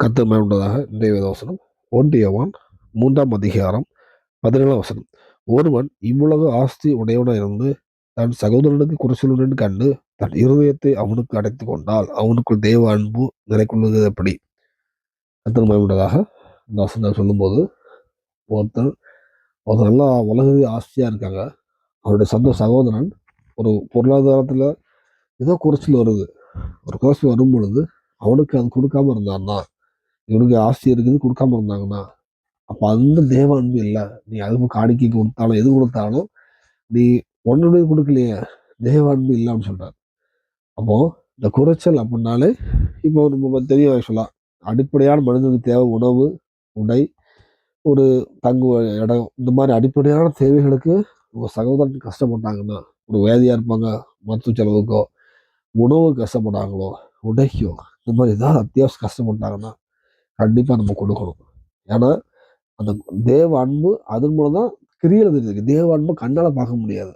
கத்தர் மேம்பட்டதாக இன்றைய வேதவசனம் ஒன்றியவான் மூன்றாம் அதிகாரம் பதினேழாம் வசனம். ஒருவன் இவ்வளவு ஆஸ்தி உடையவனாக இருந்து தன் சகோதரனுக்கு குறைச்சலுடன் கண்டு தன் இருதயத்தை அவனுக்கு அடைத்து கொண்டால் அவனுக்குள் தெய்வ அன்பு நிலை கொள்வது எப்படி கத்தர் மேம்பட்டதாக இந்த வசனம் சொல்லும்போது ஒருத்தர் ஒரு நல்லா உலக ஆஸ்தியாக இருக்காங்க. அவருடைய சொந்த சகோதரன் ஒரு பொருளாதாரத்தில் ஏதோ குறைச்சல் வருது. ஒரு குறைச்சல் வரும் பொழுது அவனுக்கு அது கொடுக்காம இருந்தான்னா இவனுக்கு ஆஸ்தி இருக்குது கொடுக்காம இருந்தாங்கன்னா அப்போ அந்த தேவ அன்பு இல்லை. நீ அதுவும் காணிக்கை கொடுத்தாலும் எது கொடுத்தாலும் நீ ஒன்றுடைய கொடுக்கலையே தேவ அன்பு இல்லை அப்படின்னு சொல்றாரு. அப்போது இந்த குறைச்சல் அப்படின்னாலே இப்போ நம்ம தெரியும் ஆக்சுவலாக அடிப்படையான மனிதனுக்கு தேவை உணவு உடை ஒரு தங்கு இடம் இந்த மாதிரி அடிப்படையான தேவைகளுக்கு உங்கள் சகோதரன் கஷ்டப்பட்டாங்கன்னா ஒரு வேதியாக இருப்பாங்க மருத்துவ செலவுக்கோ உணவு கஷ்டப்பட்டாங்களோ உடைக்கோ இந்த மாதிரி ஏதாவது அத்தியாவசியம் கஷ்டப்பட்டாங்கன்னா கண்டிப்பாக நம்ம கொடுக்கணும். ஏன்னா அந்த தேவ அன்பு அதன் மூலம் தான் கிரியில் தெரியுது தேவ அன்பு கண்ணால் பார்க்க முடியாது.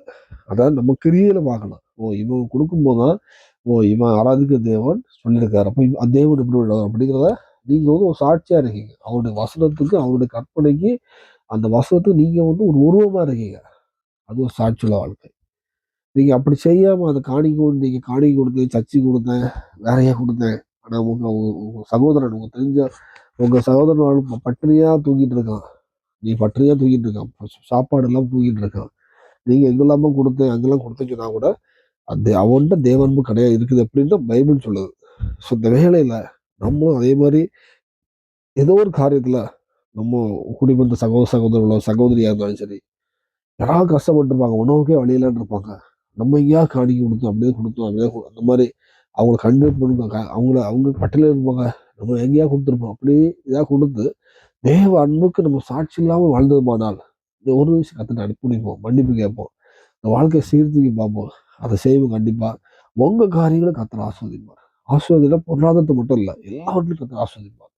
அதாவது நம்ம கிரியில பார்க்கணும். ஓ இவன் கொடுக்கும்போது தான் ஓ இவன் ஆராதிக்க தேவன் சொல்லியிருக்காரு. அப்போ அந்த தேவன் எப்படி உள்ளவர் அப்படிங்கிறத நீங்கள் வந்து ஒரு சாட்சியாக இருக்கீங்க. அவருடைய வசனத்துக்கு அவருடைய கற்பனைக்கு அந்த வசனத்துக்கு நீங்கள் வந்து ஒரு உருவமாக இருக்கீங்க. அது ஒரு சாட்சியுள்ள வாழ்க்கை. நீங்கள் அப்படி செய்யாமல் அதை காணிக்க நீங்கள் காணிக்க கொடுத்தேன் சச்சி கொடுத்தேன் நிறைய கொடுத்தேன் ஆனால் உங்க உங்க சகோதரன் உங்க தெரிஞ்ச உங்க சகோதரன் பட்டினியா தூங்கிட்டு இருக்கான். நீ பட்டினியா தூங்கிட்டு இருக்கான். சாப்பாடு எல்லாம் தூக்கிட்டு இருக்கான். நீங்க எங்கெல்லாம கொடுத்தேன் அங்கெல்லாம் கொடுத்தீங்கன்னா கூட அந்த அவன்கிட்ட தேவன்பு கிடையாது இருக்குது அப்படின்னு பைபிள் சொல்லுது. ஸோ இந்த வேலையில நம்மளும் அதே மாதிரி ஏதோ ஒரு காரியத்துல நம்ம குடிபந்த சகோதர சகோதரர்களோ சகோதரியா இருந்தாலும் சரி யாராவது கஷ்டப்பட்டுருப்பாங்க உணவுக்கே வழியிலன்னு இருப்பாங்க. நம்ம எங்கேயா காணிக்க கொடுத்தோம் அப்படியே கொடுத்தோம் அப்படியே அந்த மாதிரி அவங்கள கண்டு அவங்கள அவங்க பட்டியல இருப்பாங்க. நம்ம எங்கேயா கொடுத்துருப்போம். அப்படி இதாக கொடுத்து தேவ அன்புக்கு நம்ம சாட்சி இல்லாமல் வாழ்ந்ததுமானால் இந்த ஒரு விஷயம் கற்றுட்டு அனுப்பிடிப்போம் மன்னிப்பு கேட்போம். இந்த வாழ்க்கையை சீர்தூக்கி பார்ப்போம். அதை செய்வோம் கண்டிப்பாக உங்கள் காரியங்களை கத்திர ஆஸ்வதிப்பார். ஆஸ்வதினா பொருளாதாரத்தை மட்டும் இல்லை எல்லாவற்றிலும் கத்திர ஆஸ்வதிப்பார்.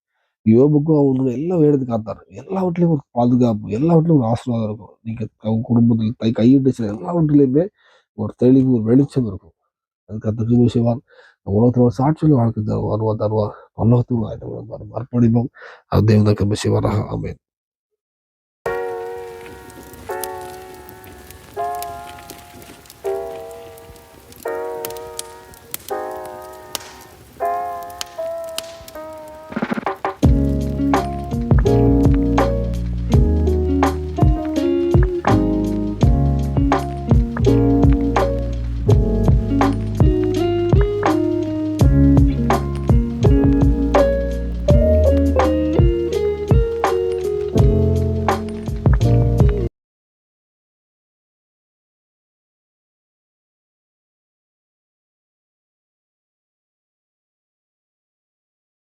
யோபுக்கும் அவங்களோட எல்லா வேடத்தை காத்தார். எல்லாவற்றிலையும் ஒரு பாதுகாப்பு எல்லாவற்றிலும் ஒரு ஆசீர்வாதம் இருக்கும். நீங்கள் குடும்பத்தில் கை கையிட்டு எல்லாவற்றிலையுமே ஒரு தெளிவு ஒரு வெளிச்சம் இருக்கும். அது கத்துக்கு செய்வார் உலகத்தில் ஒரு சாட்சியில் வாழ்க்கை தருவார் தருவார் பல்லவத்தில் ஆயிட்டு மறுபடியும் அது தேவனுக்கு செய்வாராக. அமையும்